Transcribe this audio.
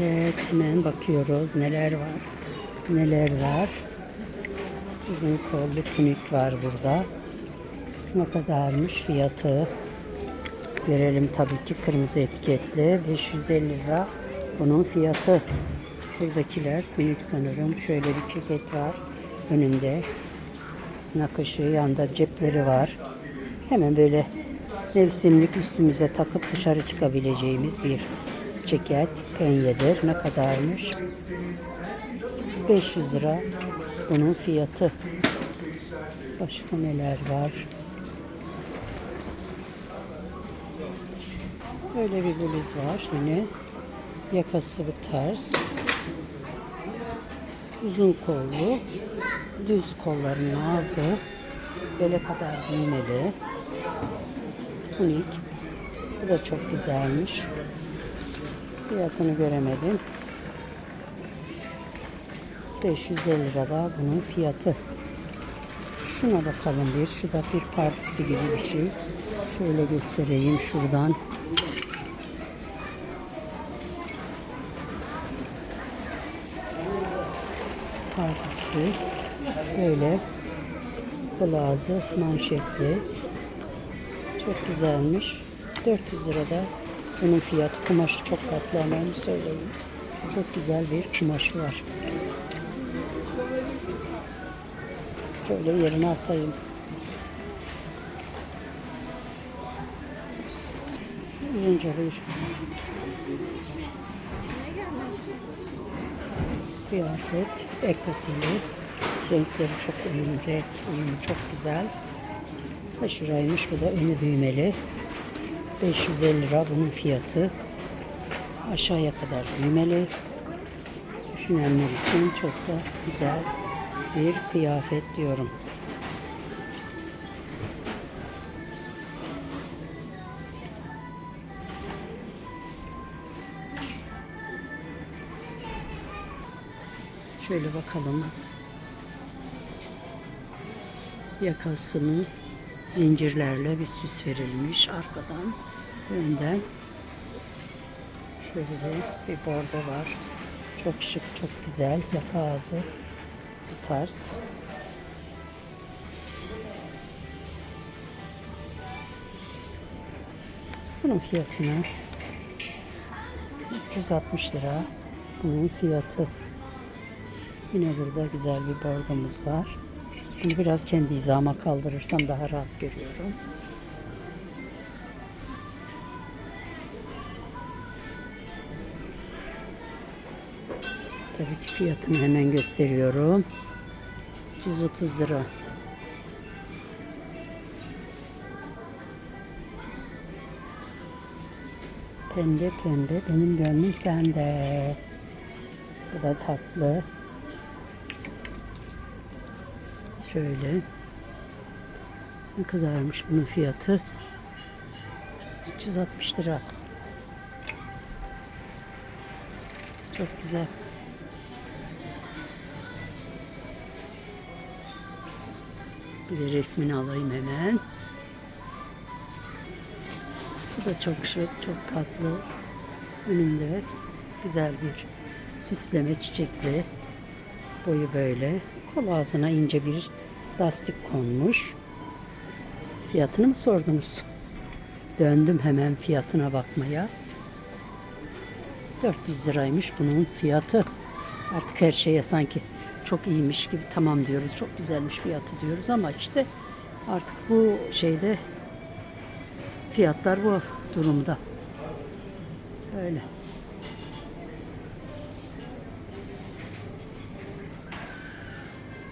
Evet hemen bakıyoruz neler var. Neler var. Uzun kollu tunik var burada. Ne kadarmış fiyatı. Görelim tabii ki kırmızı etiketli. 550 lira bunun fiyatı. Buradakiler tunik sanırım. Şöyle bir ceket var önünde. Nakışı yanında cepleri var. Hemen böyle mevsimlik üstümüze takıp dışarı çıkabileceğimiz bir ceket penyedir. Ne kadarmış? 500 lira bunun fiyatı. Başka neler var? Böyle bir bluz var yine. Yakası bu tarz. Uzun kollu. Düz kolların ağzı. Bele kadar düğmeli. Tunik. Bu da çok güzelmiş. Fiyatını göremedim. 550 lira bunun fiyatı. Şuna bakalım bir. Şu da bir partisi gibi bir şey. Şöyle göstereyim şuradan. Partisi. Böyle kulağızı manşetli. Çok güzelmiş. 400 lirada bunun fiyatı. Kumaşı çok tatlı onu söyleyeyim. Çok güzel bir kumaşı var. Şöyle yerine asayım. Uzunca bir kıyafet. Ekosili. Renkleri çok uyumlu. Renk uyumu çok güzel. Kaç liraymış bu da önü düğmeli. 550 lira bunun fiyatı. Aşağıya kadar düğmeli. Düşünenler için çok da güzel bir kıyafet diyorum. Şöyle bakalım. Yakasını zincirlerle bir süs verilmiş arkadan, önden. Şöyle bir bordo var. Çok şık, çok güzel. Yaka ağzı bu tarz. Bunun fiyatını 360 lira. Bunun fiyatı. Yine burada güzel bir bordomuz var. Bunu biraz kendi hizama kaldırırsam daha rahat görüyorum. Tabii ki fiyatını hemen gösteriyorum. 130 lira. Pembe pembe benim gönlüm sende. Bu da tatlı. Şöyle. Ne kadarmış bunun fiyatı? 360 lira. Çok güzel. Bir resmini alayım hemen. Bu da çok şık, çok tatlı. Önünde güzel bir süsleme çiçekli. Boyu böyle. Kol ağzına ince bir lastik konmuş. Fiyatını mı sordunuz? Döndüm hemen fiyatına bakmaya. 400 liraymış bunun fiyatı. Artık her şeye sanki çok iyiymiş gibi tamam diyoruz. Çok güzelmiş fiyatı diyoruz ama işte artık bu şeyde fiyatlar bu durumda. Öyle.